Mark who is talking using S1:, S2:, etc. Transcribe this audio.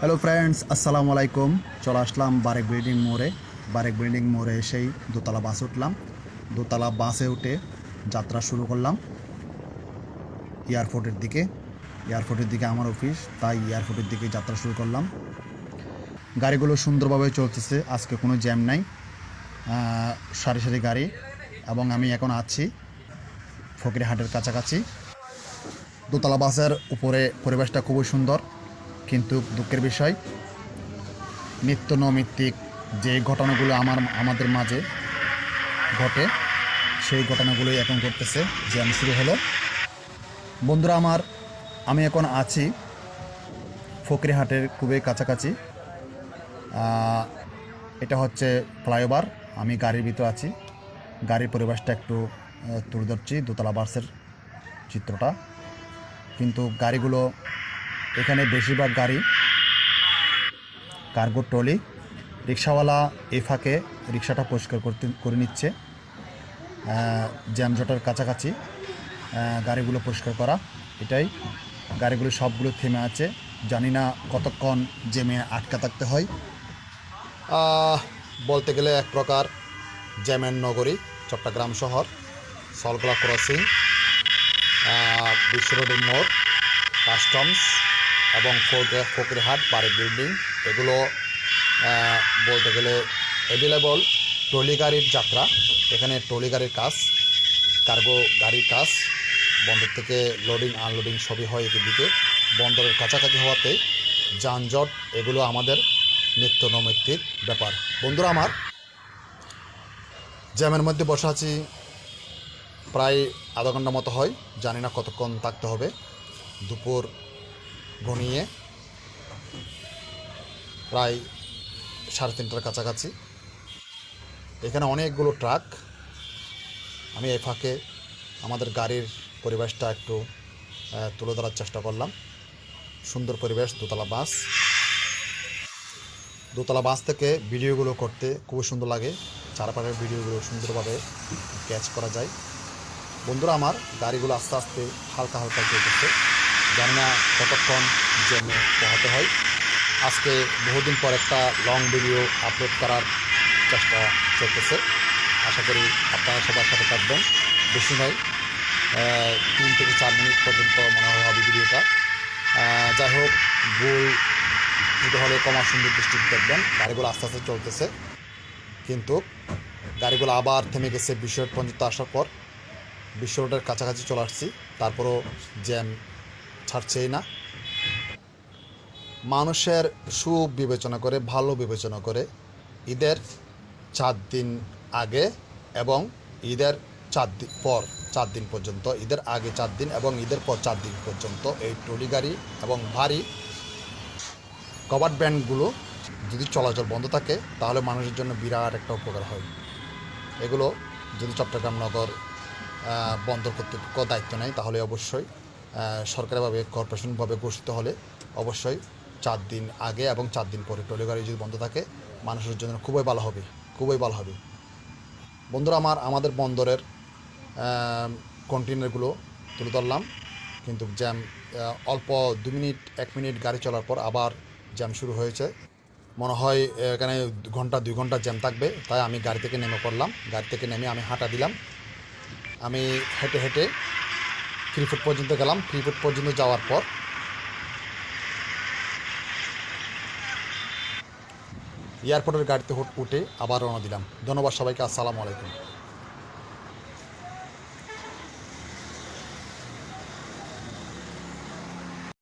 S1: Hello friends আসসালামু আলাইকুম চলে আসলাম বারেক বিল্ডিং মোড়ে বারেক বিল্ডিং মোড়ে এসেই দোতলা বাস উঠলাম। দোতলা বাসে উঠে যাত্রা শুরু করলাম। এয়ারপোর্টের দিকে। এয়ারপোর্টের দিকে আমার অফিস তাই এয়ারপোর্টের দিকে যাত্রা শুরু করলাম। গাড়িগুলো সুন্দরভাবে চলতেছে। আজকে কোনো জ্যাম নাই। সারি সারি গাড়ি এবং আমি এখন আছি ফকিরহাটের কাছাকাছি। দোতলা বাসের উপরে পরিবেশটা খুবই সুন্দর। কিন্তু দুঃখের বিষয়, নিত্য নৈমিত্তিক যে ঘটনাগুলো আমার, আমাদের মাঝে ঘটে, সেই ঘটনাগুলোই এখন ঘটতেছে জ্যাম শুরু হলো। বন্ধুরা আমার, আমি এখন আছি ফকিরহাটের খুবই কাছাকাছি। এটা হচ্ছে ফ্লাইওভার, আমি গাড়ির ভিতর আছি। গাড়ির পরিবেশটা একটু তুলে ধরছি, দোতলা বাসের চিত্রটা। কিন্তু গাড়িগুলো এখানে বেশিরভাগ গাড়ি কার্গো ট্রলি রিক্সাওয়ালা এ ফাঁকে রিক্সাটা পরিষ্কার করতে করে নিচ্ছে। জ্যামজটের কাছাকাছি গাড়িগুলো পরিষ্কার করা এটাই। গাড়িগুলো সবগুলো থেমে আছে। জানি না কতক্ষণ জ্যামে আটকা থাকতে হয়। বলতে গেলে এক প্রকার জ্যামের নগরী চট্টগ্রাম শহর সলগোলা ক্রসিং আহ, বিশ্ব রোডের মোড় কাস্টমস এবং ফকিরহাট বাড়ি বিল্ডিং। এগুলো বলতে গেলে অ্যাভেলেবল ট্রলি গাড়ির যাত্রা। এখানে ট্রলি গাড়ির কাজ, কার্গো গাড়ির কাজ, বন্দর থেকে লোডিং আনলোডিং সবই হয় এদিকে বন্দরের কাছাকাছি হওয়াতে যানজট, এগুলো আমাদের নিত্য নৈমিত্তিক ব্যাপার। বন্ধুরা আমার, জ্যামের মধ্যে বসে আছি, প্রায় আধা ঘণ্টা মতো হয়, জানি না কতক্ষণ থাকতে হবে। দুপুর ঘনিয়ে প্রায় সাড়ে তিনটার কাছাকাছি। এখানে অনেকগুলো ট্রাক। আমি এই ফাঁকে আমাদের গাড়ির পরিবেশটা একটু তুলে ধরার চেষ্টা করলাম। সুন্দর পরিবেশ, দোতলা বাস। দোতলা বাস থেকে ভিডিওগুলো করতে খুবই সুন্দর লাগে। চারপাশের ভিডিওগুলো সুন্দরভাবে ক্যাচ করা যায়। বন্ধুরা, আমার গাড়িগুলো আস্তে আস্তে হালকা হালকা চলতেছে। জানি না কতক্ষণ জেনে পোহাতে হয়। আজকে বহুদিন পর একটা লং ভিডিও আপলোড করার চেষ্টা চলতেছে। আশা করি আপনারা সবার সাথে থাকবেন। বেশি নয় তিন থেকে চার মিনিট পর্যন্ত মনে হয় হবে ভিডিওটা যাই হোক, ভুল যদি হলে কমার সুন্দর দৃষ্টিতে দেখবেন। গাড়িগুলো আস্তে আস্তে চলতেছে। কিন্তু গাড়িগুলো আবার থেমে গেছে বিশ্ব পর্যন্ত আসার পর। বিশ্ব রোডের কাছাকাছি চলে আসছি। তারপরও জ্যাম ছাড়ছেই না। মানুষের সুবিবেচনা করে, ভালো বিবেচনা করে ঈদের চার দিন আগে এবং ঈদের চার দিন পর চার দিন পর্যন্ত, ঈদের আগে চার দিন এবং ঈদের পর চার দিন পর্যন্ত এই ট্রলি গাড়ি এবং ভারী কভার ব্যান্ডগুলো যদি চলাচল বন্ধ থাকে, তাহলে মানুষের জন্য বিরাট একটা উপকার হয়। এগুলো যদি চট্টগ্রাম নগর বন্দর কর্তৃপক্ষ দায়িত্ব নেয়, তাহলে অবশ্যই সরকারিভাবে, কর্পোরেশনভাবে ঘোষিত হলে অবশ্যই চার দিন আগে এবং চার দিন পরে ট্রলি গাড়ি যদি বন্ধ থাকে, মানুষের জন্য খুবই ভালো হবে, খুবই ভালো হবে। বন্ধুরা, আমার, আমাদের বন্দরের কন্টেনারগুলো তুলে ধরলাম, কিন্তু জ্যাম অল্প দু মিনিট, এক মিনিট গাড়ি চলার পর আবার জ্যাম শুরু হয়েছে। মনে হয় এখানে ঘণ্টা, দুই ঘণ্টা জ্যাম থাকবে, তাই আমি গাড়ি থেকে নেমে পড়লাম। গাড়ি থেকে নেমে আমি হাঁটা দিলাম। আমি হেঁটে হেঁটে থ্রি ফুট পর্যন্ত গেলাম। থ্রি ফুট পর্যন্ত যাওয়ার পর। এয়ারপোর্টের গাড়িতে উঠে আবার রওনা দিলাম। ধন্যবাদ সবাইকে। আসসালামু আলাইকুম।